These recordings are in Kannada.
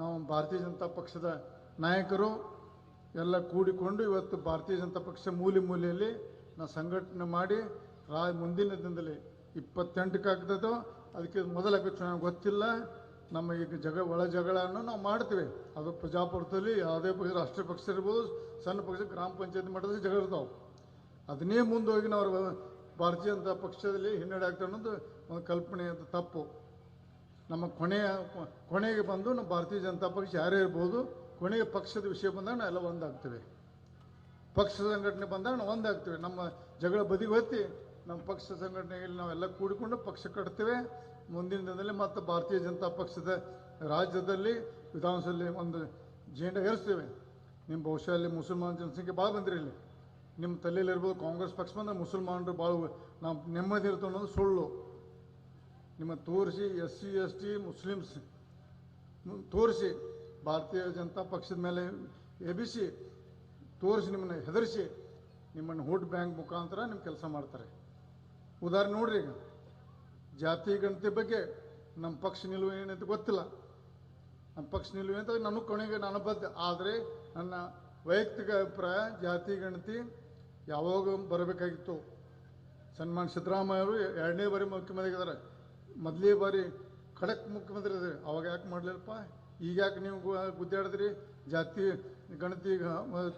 ನಾವು ಭಾರತೀಯ ಜನತಾ ಪಕ್ಷದ ನಾಯಕರು ಎಲ್ಲ ಕೂಡಿಕೊಂಡು ಇವತ್ತು ಭಾರತೀಯ ಜನತಾ ಪಕ್ಷ ಮೂಲೆ ಮೂಲೆಯಲ್ಲಿ ನಾವು ಸಂಘಟನೆ ಮಾಡಿ ರಾ, ಮುಂದಿನ ದಿನದಲ್ಲಿ ಇಪ್ಪತ್ತೆಂಟಕ್ಕೆ ಆಗ್ತದೋ ಅದಕ್ಕೆ ಮೊದಲ ಚುನಾವಣೆ ಗೊತ್ತಿಲ್ಲ. ನಮ್ಮ ಈಗ ಜಗ, ಒಳ ಜಗಳನ್ನು ನಾವು ಮಾಡ್ತೀವಿ. ಅದು ಪ್ರಜಾಪ್ರಭುತ್ವದಲ್ಲಿ ಯಾವುದೇ ಪಕ್ಷ, ರಾಷ್ಟ್ರೀಯ ಪಕ್ಷ ಇರ್ಬೋದು, ಸಣ್ಣ ಪಕ್ಷ, ಗ್ರಾಮ ಪಂಚಾಯತ್ ಮಟ್ಟದಲ್ಲಿ ಜಗಳ ಇರ್ತಾವೆ. ಅದನ್ನೇ ಮುಂದೋಗಿ ನಾವು ಭಾರತೀಯ ಜನತಾ ಪಕ್ಷದಲ್ಲಿ ಹಿನ್ನಡೆ ಆಗ್ತದೆ ಅನ್ನೋದು ಒಂದು ಕಲ್ಪನೆ ಅದು ತಪ್ಪು. ನಮ್ಮ ಕೊನೆಯ, ಕೊನೆಗೆ ಬಂದು ನಮ್ಮ ಭಾರತೀಯ ಜನತಾ ಪಕ್ಷ ಯಾರೇ ಇರ್ಬೋದು ಕೊನೆಗೆ ಪಕ್ಷದ ವಿಷಯ ಬಂದಾಗ ನಾವೆಲ್ಲ ಒಂದಾಗ್ತೇವೆ. ಪಕ್ಷ ಸಂಘಟನೆ ಬಂದಾಗ ನಾವು ಒಂದಾಗ್ತೇವೆ. ನಮ್ಮ ಜಗಳ ಬದಿಗೆ ಹೊತ್ತಿ ನಮ್ಮ ಪಕ್ಷ ಸಂಘಟನೆಯಲ್ಲಿ ನಾವೆಲ್ಲ ಕೂಡಿಕೊಂಡು ಪಕ್ಷ ಕಟ್ತೇವೆ. ಮುಂದಿನ ದಿನದಲ್ಲಿ ಮತ್ತು ಭಾರತೀಯ ಜನತಾ ಪಕ್ಷದ ರಾಜ್ಯದಲ್ಲಿ ವಿಧಾನಸಭೆಯಲ್ಲಿ ಒಂದು ಜೇಂಡ ಏರಿಸ್ತೇವೆ. ನಿಮ್ಮ ಬಹುಶಃ ಅಲ್ಲಿ ಮುಸಲ್ಮಾನ ಜನಸಂಖ್ಯೆ ಭಾಳ ಬಂದಿರಿ ಇಲ್ಲಿ. ನಿಮ್ಮ ತಲೆಯಲ್ಲಿರ್ಬೋದು ಕಾಂಗ್ರೆಸ್ ಪಕ್ಷ ಬಂದರೆ ಮುಸಲ್ಮಾನರು ಭಾಳ ನಾವು ನೆಮ್ಮದಿ ಇರ್ತವೆ ಅನ್ನೋದು ಸುಳ್ಳು. ನಿಮ್ಮ ತೋರಿಸಿ S C, S T Muslims. ತೋರಿಸಿ ಭಾರತೀಯ ಜನತಾ ಪಕ್ಷದ ಮೇಲೆ ಎಬಿಸಿ ತೋರಿಸಿ ನಿಮ್ಮನ್ನು ಹೆದರಿಸಿ ನಿಮ್ಮನ್ನು ವೋಟ್ ಬ್ಯಾಂಕ್ ಮುಖಾಂತರ ನಿಮ್ಮ ಕೆಲಸ ಮಾಡ್ತಾರೆ. ಉದಾಹರಣೆ ನೋಡ್ರಿ ಈಗ. ಜಾತಿ, ಗಣತಿ ಬಗ್ಗೆ ನಮ್ಮ ಪಕ್ಷ ನಿಲುವು ಏನಂತ ಗೊತ್ತಿಲ್ಲ. ನಮ್ಮ ಪಕ್ಷ ನಿಲುವು ಅಂತ ನನಗೆ ಕೊನೆಗೆ ನಾನು ಬದ್ಧ ಆದರೆ ನನ್ನ ವೈಯಕ್ತಿಕ ಅಭಿಪ್ರಾಯ ಜಾತಿ, ಗಣತಿ ಯಾವಾಗ ಬರಬೇಕಾಗಿತ್ತು? ಸನ್ಮಾನ್ ಸಿದ್ದರಾಮಯ್ಯ ಅವರು ಎರಡನೇ ಬಾರಿ ಮುಖ್ಯಮಂತ್ರಿ ಆಗಿದ್ದಾರೆ. ಮೊದಲೇ ಬಾರಿ ಖಡಕ್ ಮುಖ್ಯಮಂತ್ರಿ ಅದ್ರಿ ಅವಾಗ ಯಾಕೆ ಮಾಡಲಿಲ್ಲಪ್ಪ? ಈಗ ಯಾಕೆ ನೀವು ಗುದ್ದಾಡಿದ್ರಿ ಜಾತಿ, ಗಣತಿ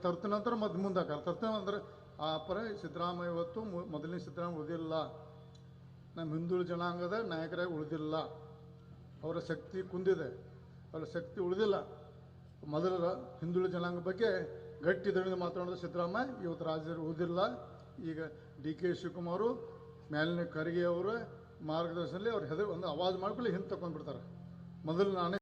ತರ್ತ ನಂತರ ಮದ್ ಮುಂದೆ ಹಾಕಾರ ತರ್ತ ಅಂದ್ರೆ ಆ ಪರ ಸಿದ್ದರಾಮಯ್ಯ ಇವತ್ತು ಮೊದಲನೇ ಸಿದ್ದರಾಮಯ್ಯ ಉಳಿದಿಲ್ಲ. ನಮ್ಮ ಹಿಂದುಳಿದ ಜನಾಂಗದ ನಾಯಕರಾಗಿ ಉಳಿದಿಲ್ಲ. ಅವರ ಶಕ್ತಿ ಕುಂದಿದೆ. ಅವರ ಶಕ್ತಿ ಉಳಿದಿಲ್ಲ. ಮೊದಲ ಹಿಂದುಳಿದ ಜನಾಂಗ ಬಗ್ಗೆ ಗಟ್ಟಿ ದಣಿದು ಮಾತನಾಡಿದ ಸಿದ್ದರಾಮಯ್ಯ. ಇವತ್ತು ರಾಜ್ಯದಲ್ಲಿ ಉಳಿದಿಲ್ಲ. ಈಗ ಡಿ ಕೆ ಶಿವಕುಮಾರು, ಮೇಲಿನ ಖರ್ಗೆ ಅವರ ಮಾರ್ಗದರ್ಶನದಲ್ಲಿ ಅವ್ರು ಹೆದರ್ ಒಂದು ಅವಾಜ್ ಮಾಡ್ಕೊಳ್ಳಿ ಹಿಂದೆ ತಗೊಂಡ್ಬಿಡ್ತಾರೆ ಮೊದಲು ನಾನೇ